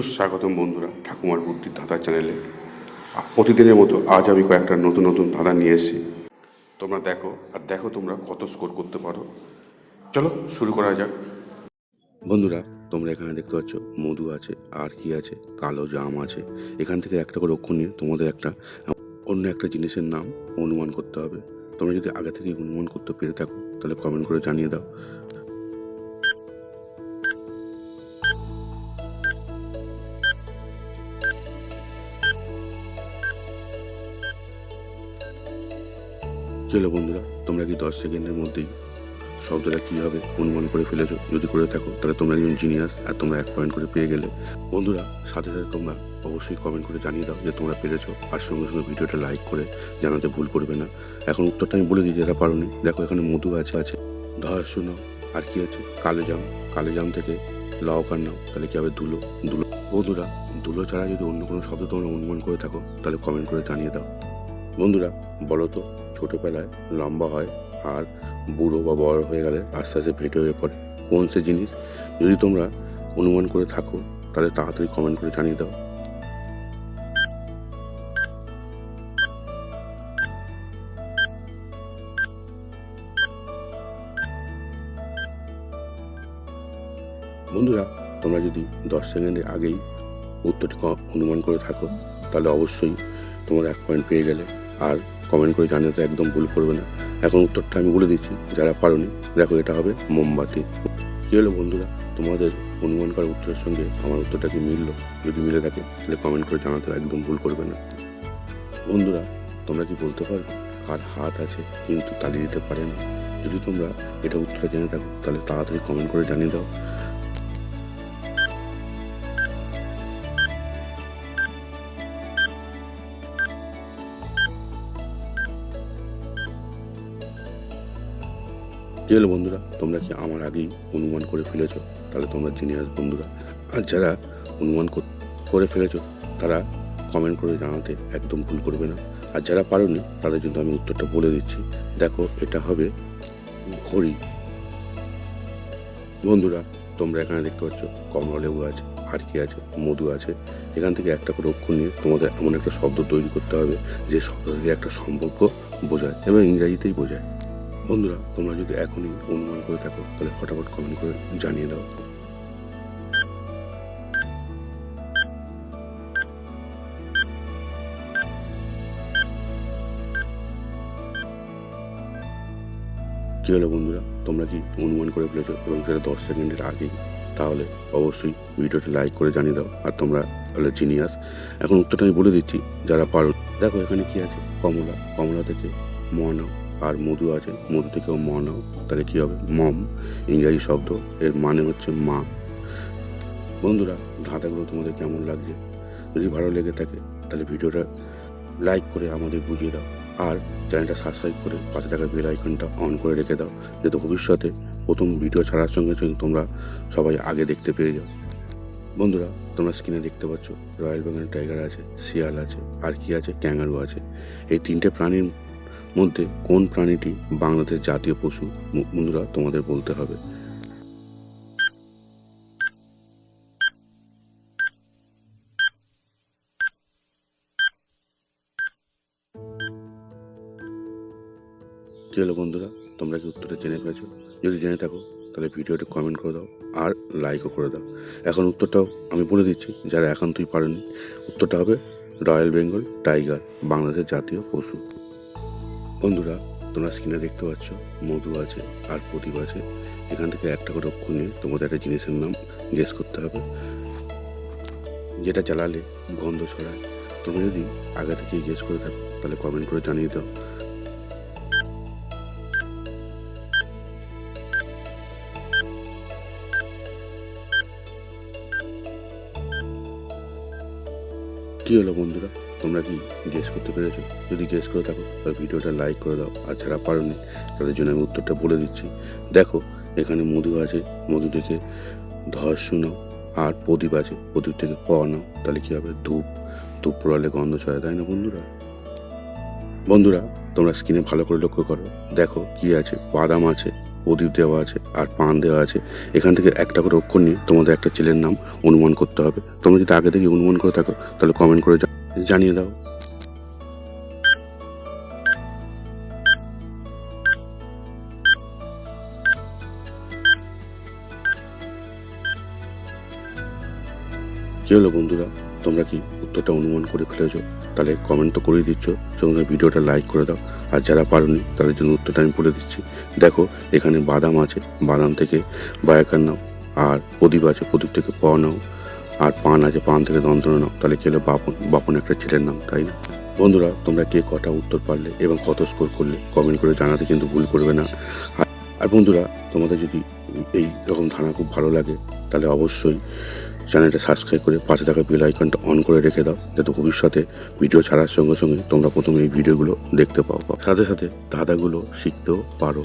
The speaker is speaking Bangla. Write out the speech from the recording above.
সুস্বাগতম বন্ধুরা, ঠাকুমার বুদ্ধির ধাঁধা চ্যানেলে। প্রতিদিনের মতো আজ আমি কয়েকটা নতুন নতুন ধাঁধা নিয়ে এসেছি। তোমরা দেখো, আর দেখো তোমরা কত স্কোর করতে পারো। চলো, শুরু করা যাক। বন্ধুরা, তোমরা এখানে দেখতে পাচ্ছ, মধু আছে, আর কি আছে, কালো জাম আছে। এখান থেকে একটা করে অক্ষর নিয়ে তোমাদের একটা, অন্য একটা জিনিসের নাম অনুমান করতে হবে। তোমরা যদি আগে থেকে অনুমান করতে পেরে থাকো, তাহলে কমেন্ট করে জানিয়ে দাও। কি বন্ধুরা? তোমরা কি দশ সেকেন্ডের মধ্যেই শব্দটা কী হবে অনুমান করে ফেলেছো? যদি করে থাকো, তাহলে তোমরা একজন জিনিয়াস আর তোমরা এক পয়েন্ট করে পেয়ে গেলে। বন্ধুরা, সাথে সাথে তোমরা অবশ্যই কমেন্ট করে জানিয়ে দাও যে তোমরা পেরেছ। আর সঙ্গে সঙ্গে ভিডিওটা লাইক করে জানাতে ভুল করবে না। এখন উত্তরটা আমি বলে দিই যেটা পারোনি, দেখো এখানে মধু আছে আছে। ধর, শুনো, আর কি আছে? কালো জাম। কালো জাম থেকে লওকার নাও তাহলে কি হবে? ধুলো। ধুলো। বন্ধুরা, ধুলো ছাড়া যদি অন্য কোনো শব্দ তোমরা অনুমান করে থাকো, তাহলে কমেন্ট করে জানিয়ে দাও। বন্ধুরা, বলো তো ছোটোবেলায় লম্বা হয় আর বুড়ো বা বড় হয়ে গেলে আস্তে আস্তে ভেটে হয়ে পড়ে। কোন সে জিনিস? যদি তোমরা অনুমান করে থাকো, তাহলে তাড়াতাড়ি কমেন্ট করে জানিয়ে দাও। বন্ধুরা, তোমরা যদি দশ সেকেন্ডের আগেই উত্তরটি অনুমান করে থাকো, তাহলে অবশ্যই তোমরা এক পয়েন্ট পেয়ে গেলে। আর কমেন্ট করে জানাতে একদম ভুল করবে না। এখন উত্তরটা আমি বলে দিচ্ছি, যারা পারোনি, দেখো এটা হবে মোমবাতি। কী হলো বন্ধুরা? তোমাদের অনুমান করার উত্তরের সঙ্গে আমার উত্তরটা কি মিললো? যদি মিলে থাকে, তাহলে কমেন্ট করে জানাতে একদম ভুল করবে না। বন্ধুরা, তোমরা কি বলতে পারবে কার হাত আছে, কিন্তু তালি দিতে পারে না। যদি তোমরা এটা উত্তরটা জেনে থাকো, তাহলে তাড়াতাড়ি কমেন্ট করে জানিয়ে দাও। কি হলো বন্ধুরা, তোমরা কি আমার আগেই অনুমান করে ফেলেছ? তাহলে তোমরা জেনে জিনিয়াস বন্ধুরা। আর যারা অনুমান করে ফেলেছ, তারা কমেন্ট করে জানাতে একদম ভুল করবে না। আর যারা পারোনি, তাদের জন্য আমি উত্তরটা বলে দিচ্ছি। দেখো, এটা হবে ঘড়ি। বন্ধুরা, তোমরা এখানে দেখতে পাচ্ছ, কমলা লেবু আছে আর কি আছে, মধু আছে। এখান থেকে একটা করে অক্ষর নিয়ে তোমাদের এমন একটা শব্দ তৈরি করতে হবে, যে শব্দ দিয়ে একটা সম্পর্ক বোঝায় এবং ইংরাজিতেই বোঝায়। বন্ধুরা, তোমরা যদি এখনই অনুমান করে থাকো, তাহলে ফটাফট কমেন্ট করে জানিয়ে দাও। কী হলো বন্ধুরা? তোমরা কি অনুমান করে ফেলেছো এবং সেটা দশ সেকেন্ডের আগেই? তাহলে অবশ্যই ভিডিওটি লাইক করে জানিয়ে দাও। আর তোমরা হলে জিনিয়াস, এখন উত্তরটা আমি বলে দিচ্ছি, যারা পারো দেখো এখানে কি আছে? কমলা। কমলা থেকে ম নাও আর মধু আছে। মধু থেকেও ম নাও। তাহলে কী হবে? মম, ইংরাজি শব্দ। এর মানে হচ্ছে মা। বন্ধুরা, ধাঁধাগুলো তোমাদের কেমন লাগছে? যদি ভালো লেগে থাকে, তাহলে ভিডিওটা লাইক করে আমাদের বুঝিয়ে দাও। আর চ্যানেলটা সাবস্ক্রাইব করে পাশে থাকা বেল আইকনটা অন করে রেখে দাও। যাতে ভবিষ্যতে প্রথম ভিডিও ছাড়ার সঙ্গে সঙ্গে তোমরা সবাই আগে দেখতে পেয়ে যাও। বন্ধুরা, তোমরা স্ক্রিনে দেখতে পাচ্ছ রয়্যাল বেঙ্গল টাইগার আছে শিয়াল আছে, আর কি আছে? ক্যাঙ্গারু আছে। এই তিনটে প্রাণীর মধ্যে কোন প্রাণীটি বাংলাদেশ জাতীয় পশু? বন্ধুরা, তোমাদের বলতে হবে। হলো বন্ধুরা? তোমরা কি উত্তরটা জেনে পেয়েছ যদি জেনে থাকো, তাহলে ভিডিওটা কমেন্ট করে দাও আর লাইকও করে দাও। এখন উত্তরটাও আমি বলে দিচ্ছি, যারা এখন তুই পারেনি, উত্তরটা হবে রয়্যাল বেঙ্গল টাইগার বাংলাদেশের জাতীয় পশু। বন্ধুরা, তোমরা স্ক্রিনে দেখতে পাচ্ছ, মধু আছে, আর প্রদীপ আছে। এখান থেকে একটা করে অক্ষর নিয়ে তোমাদের একটা জিনিসের নাম গেস করতে হবে। যেটা জ্বালালে গন্ধ ছড়ায়। তোমরা যদি আগে থেকে গেস করে থাকো, তাহলে কমেন্ট করে জানিয়ে দাও। কি হলো বন্ধুরা? তোমরা কি গেস করতে পেরেছ? যদি গেস করে থাকো, তাহলে ভিডিওটা লাইক করে দাও। আর যারা পারোনি, তাদের জন্য আমি উত্তরটা বলে দিচ্ছি। দেখো, এখানে মধু আছে, মধু থেকে ধস শুনো আর প্রদীপ আছে, প্রদীপ থেকে প নাও, তাহলে কী হবে? ধূপ। ধূপ পোড়ালে গন্ধ ছড়ায়, তাই না বন্ধুরা? বন্ধুরা, তোমরা স্ক্রিনে ভালো করে লক্ষ্য করো। দেখো কি আছে, বাদাম আছে, প্রদীপ দেওয়া আছে, আর পান দেওয়া আছে। এখান থেকে একটা করে অক্ষর নিয়ে তোমাদের একটা ছেলের নাম অনুমান করতে হবে। তোমরা যদি আগে থেকে অনুমান করে থাকো, তাহলে কমেন্ট করে জা- জানিয়ে দাও। কি হলো বন্ধুরা? তোমরা কি উত্তরটা অনুমান করে ফেলেছো? তাহলে কমেন্ট তো করেই দিচ্ছ। তোমরা ভিডিওটা লাইক করে দাও। আর যারা পারোনি, তাদের জন্য উত্তরটা আমি বলে দিচ্ছি। দেখো, এখানে বাদাম আছে, বাদাম থেকে বায়াকার নাও। আর প্রদীপ আছে, প্রদীপ থেকে প নাও। আর পান আছে, পান থেকে দন্তন নাও। তাহলে কি হলো? বাপন বাপন একটা ছেলের নাম, তাই না? বন্ধুরা, তোমরা কে কটা উত্তর পারলে এবং কত স্কোর করলে কমেন্ট করে জানাতে কিন্তু ভুল করবে না। আর- বন্ধুরা, তোমাদের যদি এই রকম ধারণা খুব ভালো লাগে, তাহলে অবশ্যই চ্যানেলটা সাবস্ক্রাইব করে পাশে থাকা বেল আইকনটা অন করে রেখে দাও, যাতে ভবিষ্যতে ভিডিও ছাড়ার সঙ্গে সঙ্গে তোমরা প্রথমে এই ভিডিওগুলো দেখতে পাও। সাথে সাথে ধাঁধাগুলো শিখতেও পারো।